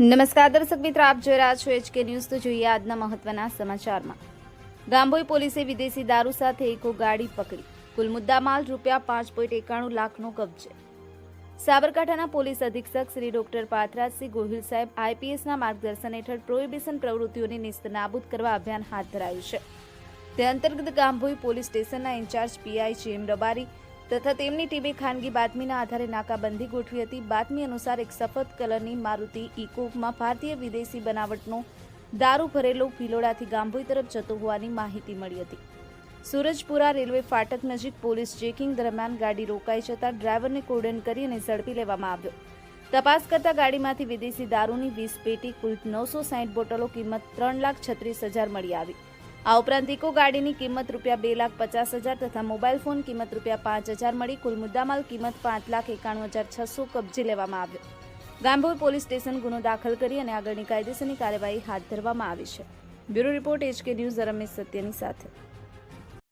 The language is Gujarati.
નમસ્કાર, દર્શક મિત્રો, આપ જોઈ રહ્યા છો એચકે ન્યૂઝ. તો જોઈએ આજના મહત્વના સમાચારમાં. ગાંભોઈ પોલીસે વિદેશી દારૂ સાથે એકો ગાડી પકડી. કુલ મુદ્દામાલ રૂપિયા પાંચ પોઈન્ટ એકાણું લાખનો કબજે સાબરકાંઠાના પોલીસ અધિક્ષક શ્રી ડોક્ટર પાથરાજસિંહ ગોહિલ સાહેબ આઈપીએસના માર્ગદર્શન હેઠળ પ્રોહિબિશન પ્રવૃત્તિઓને નિસ્તનાબૂદ કરવા અભિયાન હાથ ધરાયું છે. તે અંતર્ગત ગાંભોઈ પોલીસ સ્ટેશનના in charge PI GM Rabari તથા તેમની ટીમે ખાનગી બાતમીના આધારે નાકાબંધી ગોઠવી હતી. બાતમી અનુસાર એક સફેદ કલરની મારુતિ ઇકોમાં ભારતીય વિદેશી બનાવટનો દારૂ ભરેલો ભિલોડાથી ગાંભોઈ તરફ જતો હોવાની માહિતી મળી હતી. સુરજપુરા રેલવે ફાટક નજીક પોલીસ ચેકિંગ દરમિયાન ગાડી રોકાઈ જતા ડ્રાઈવરને કોર્ડન કરી અને ઝડપી લેવામાં આવ્યો. તપાસ કરતા ગાડીમાંથી વિદેશી દારૂની વીસ પેટી, કુલ નવસો સાહીઠ બોટલો, કિંમત ત્રણ લાખ છત્રીસ હજાર મળી આવી. આ ઉપરાંત ઇકો ગાડીની કિંમત રૂપિયા બે લાખ પચાસ હજાર તથા મોબાઈલ ફોન કિંમત રૂપિયા પાંચ હજાર મળી કુલ મુદ્દામાલ કિંમત પાંચ લાખ એકાણું હજાર છસો કબજે લેવામાં આવ્યો. ગાંભોર પોલીસ સ્ટેશન ગુનો દાખલ કરી અને આગળની કાયદેસરની કાર્યવાહી હાથ ધરવામાં આવી છે. Bureau report HK news Ramesh સત્યની સાથે.